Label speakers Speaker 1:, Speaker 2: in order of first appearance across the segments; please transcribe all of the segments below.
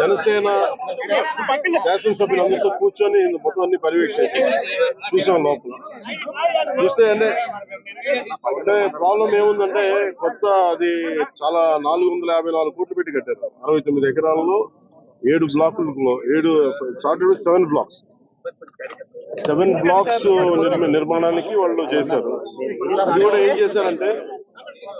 Speaker 1: జనసేన శాసనసభ్యులందరితో కూర్చొని మొత్తం అన్ని పర్యవేక్షించి చూసాం లోపల. చూస్తే అంటే అంటే ప్రాబ్లం ఏముందంటే కొత్త అది చాలా నాలుగు వందల యాభై నాలుగు కోట్లు పెట్టి కట్టారు. అరవై తొమ్మిది ఎకరాలలో ఏడు బ్లాకులలో ఏడు started with seven blocks seven blocks నిర్మాణానికి వాళ్ళు చేశారు. అది కూడా ఏం చేశారంటే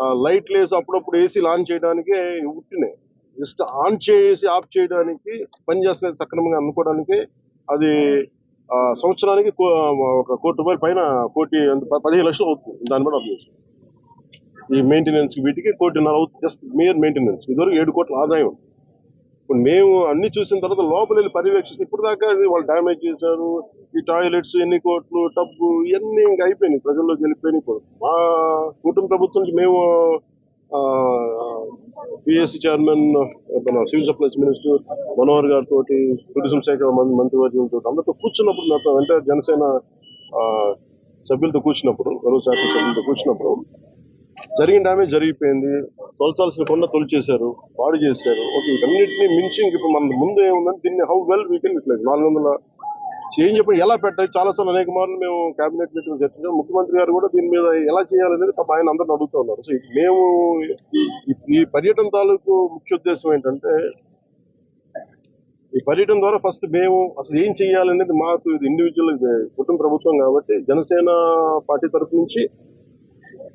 Speaker 1: లైట్ లేసి అప్పుడప్పుడు ఏసీ లాంచ్ చేయడానికి ఉట్టినాయి జస్ట్ ఆన్ చేసి ఆఫ్ చేయడానికి పనిచేస్తున్నది సక్రమంగా అనుకోవడానికి అది సంవత్సరానికి కో- ఒక కోటి రూపాయల పైన కోటి పదిహేను లక్షలు అవుతుంది. దాని మీద అర్థం ఈ మెయింటెనెన్స్ వీటికి కోటిన్నర అవుతుంది. జస్ట్ మేయర్ మెయింటెనెన్స్ ఇదివరకు ఏడు కోట్ల ఆదాయం. ఉంది. ఇప్పుడు మేము అన్ని చూసిన తర్వాత లోపల వెళ్ళి పర్యవేక్షిస్తే ఇప్పుడు దాకా వాళ్ళు డ్యామేజ్ చేశారు. ఈ టాయిలెట్స్ ఎన్ని కోట్లు టబ్బు ఇవన్నీ ఇంకా అయిపోయినాయి. ప్రజల్లోకి వెళ్ళిపోయినాయి ఇప్పుడు మా కుటుంబ ప్రభుత్వం నుంచి మేము పిఎస్సి చైర్మన్ మన సివిల్ సప్లైస్ మినిస్టర్ మనోహర్ గారితో టూరిజం శాఖ మం- మంత్రివర్గంతో అందరితో కూర్చున్నప్పుడు అంటే జనసేన ఆ, సభ్యులతో కూర్చున్నప్పుడు గౌరవ శాఖ సభ్యులతో కూర్చున్నప్పుడు జరిగిన డ్యామేజ్ జరిగిపోయింది. తొలచాల్సిన కొండ తొలిచేశారు. పాడు చేశారు. ఓకే వీటన్నిటిని మించి ఇప్పుడు మన ముందు ఏముందని దీన్ని how well we can utilise నాలుగు వందల చేంజ్ చెప్పి ఎలా పెట్టాలి? చాలా సార్లు అనేక మార్లు మేము కేబినెట్ మీటింగ్ చర్చించాం ముఖ్యమంత్రి గారు కూడా దీని మీద ఎలా చేయాలనేది పాపం ఆయన అందరిని అడుగుతూ ఉన్నారు. సో మేము ఈ- ఈ పర్యటన తాలూకు ముఖ్య ఉద్దేశం ఏంటంటే ఈ పర్యటన ద్వారా ఫస్ట్ మేము అసలు ఏం చేయాలనేది మాకు ఇది ఇండివిజువల్ కుటుంబ ప్రభుత్వం కాబట్టి జనసేన పార్టీ తరఫు నుంచి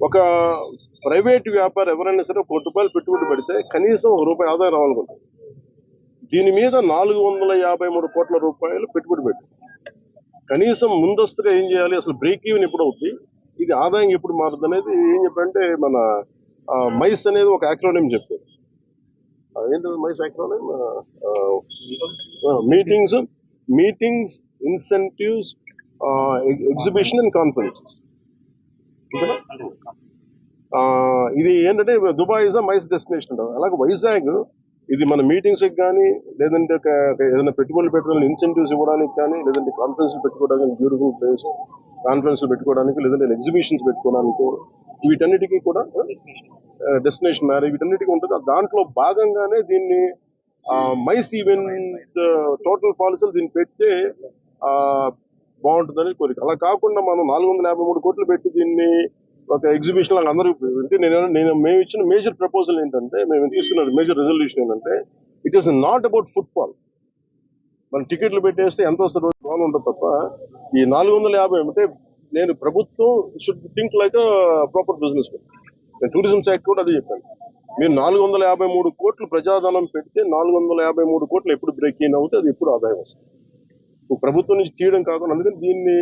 Speaker 1: ఒక ప్రైవేట్ వ్యాపారం ఎవరైనా సరే కోటి రూపాయలు పెట్టుబడి పెడితే కనీసం ఒక రూపాయి ఆదాయం రావాలనుకుంటారు దీని మీద నాలుగు వందల యాభై మూడు కోట్ల రూపాయలు పెట్టుబడి పెట్టి. కనీసం ముందస్తుగా ఏం చేయాలి? అసలు బ్రేక్ ఈవెన్ ఎప్పుడు అవుతుంది ఇది ఆదాయం ఎప్పుడు మారుతుంది అనేది ఏం చెప్పంటే మన మైస్ అనేది ఒక యాక్రోనియం చెప్పారు. ఆ, ఏంటది MICE acronym meetings meetings incentives exhibition and conference ఇది ఏంటంటే Dubai is a MICE destination అంటారు. అలాగే వైజాగ్ ఇది మన మీటింగ్స్ కానీ లేదంటే ఏదైనా పెట్టుబడులు పెట్టడానికి ఇన్సెంటివ్స్ ఇవ్వడానికి కానీ లేదంటే కాన్ఫరెన్స్ పెట్టుకోవడానికి బ్యూటిఫుల్ ప్లేస్ కాన్ఫరెన్స్ పెట్టుకోవడానికి లేదంటే ఎగ్జిబిషన్స్ పెట్టుకోవడానికి వీటన్నిటికీ కూడా డెస్టినేషన్ మ్యారేజ్ వీటన్నిటికీ ఉంటుంది. దాంట్లో భాగంగానే దీన్ని మైస్ ఈవెంట్ టోటల్ పాలసీలు దీన్ని పెడితే బాగుంటుందని కోరిక. అలా కాకుండా మనం నాలుగు వందల యాభై మూడు కోట్లు పెట్టి దీన్ని ఒక ఎగ్జిబిషన్ లాగా అందరూ అంటే నేను నేను మేము ఇచ్చిన మేజర్ ప్రపోజల్ ఏంటంటే మేము తీసుకున్న మేజర్ రెజల్యూషన్ ఏంటంటే it is not about football మనం టికెట్లు పెట్టేస్తే ఎంత వస్తుంది? బాగా ఉంటుంది తప్ప ఈ నాలుగు వందల యాభై అంటే నేను ప్రభుత్వం should think like proper business నేను టూరిజం శాఖ కూడా అదే చెప్పాను. మీరు నాలుగు వందల యాభై మూడు కోట్లు ప్రజాధనం పెడితే నాలుగు వందల యాభై మూడు కోట్లు ఎప్పుడు బ్రేక్ ఇన్ అవుతే అది ఎప్పుడు ఆదాయం వస్తుంది. ప్రభుత్వం నుంచి తీయడం కాకుండా అందుకని దీన్ని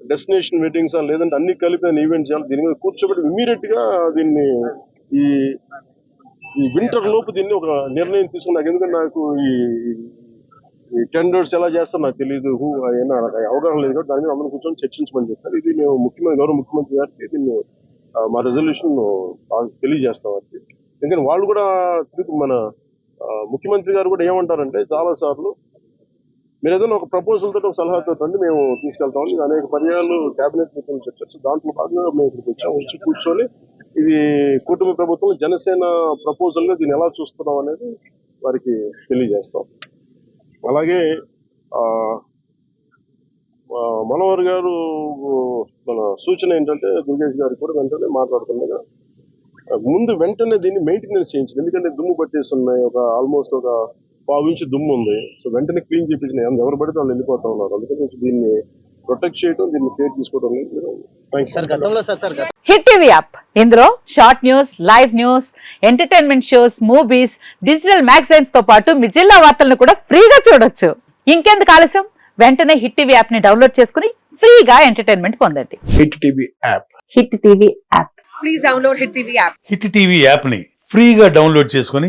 Speaker 1: డెస్టినేషన్ వెడ్డింగ్స్ లేదంటే అన్ని కలిపిన ఈవెంట్స్ చేయాలి దీని మీద కూర్చోబెట్టి ఇమీడియట్గా దీన్ని ఈ ఈ వింటర్ లోపు దీన్ని ఒక నిర్ణయం తీసుకుని నాకు ఎందుకంటే నాకు ఈ టెండర్స్ ఎలా చేస్తారో నాకు తెలియదు హూ అయినా అవగాహన లేదు కాబట్టి దాని మీద అందరం కూర్చొని చర్చించమని చెప్పారు. ఇది మేము ముఖ్యమంత్రి గౌరవ ముఖ్యమంత్రి గారికి దీన్ని మా రెజల్యూషన్ తెలియజేస్తాం అది. ఎందుకంటే వాళ్ళు కూడా మన ముఖ్యమంత్రి గారు కూడా ఏమంటారంటే చాలా సార్లు మీరు ఏదైనా ఒక ప్రపోజల్ తోటి ఒక సలహాతో రండి మేము తీసుకెళ్తాం. ఇది అనేక పర్యాలు కేబినెట్ మీటింగ్ చెప్పచ్చు దాంట్లో భాగంగా మేము ఇక్కడికి వచ్చాం. వచ్చి కూర్చొని ఇది కూటమి ప్రభుత్వం జనసేన ప్రపోజల్గా దీన్ని ఎలా చూస్తున్నాం అనేది వారికి తెలియజేస్తాం. అలాగే మనోహర్ గారు మన సూచన ఏంటంటే దుర్గేష్ గారు కూడా వెంటనే మాట్లాడుతుండగా ముందు వెంటనే దీన్ని మెయింటెనెన్స్ చేయించింది ఎందుకంటే దుమ్ము పట్టేస్తున్నాయి ఒక ఆల్మోస్ట్ ఒక పావు ఇంచు దుమ్ము ఉంది సో వెంటనే క్లీన్ చేయించిన ఎవరు పడితే వాళ్ళు వెళ్ళిపోతా ఉన్నారు. అందుకని దీన్ని ప్రొటెక్ట్ చేయడం దీన్ని కేర్ తీసుకోవడం
Speaker 2: హిట్ టీవీ యాప్. ఇందులో short news live news entertainment shows movies digital మ్యాగజైన్స్తో పాటు మీ జిల్లా వార్తలను కూడా ఫ్రీగా చూడొచ్చు. ఇంకెందుకు ఆలస్యం? వెంటనే హిట్ టీవీ యాప్ని డౌన్లోడ్ చేసుకుని ఫ్రీగా ఎంటర్టైన్మెంట్ పొందండి.
Speaker 3: Hit TV app.
Speaker 2: Hit TV app.
Speaker 4: Please download Hit TV app.
Speaker 5: Hit TV యాప్ని ఫ్రీగా డౌన్లోడ్ చేసుకొని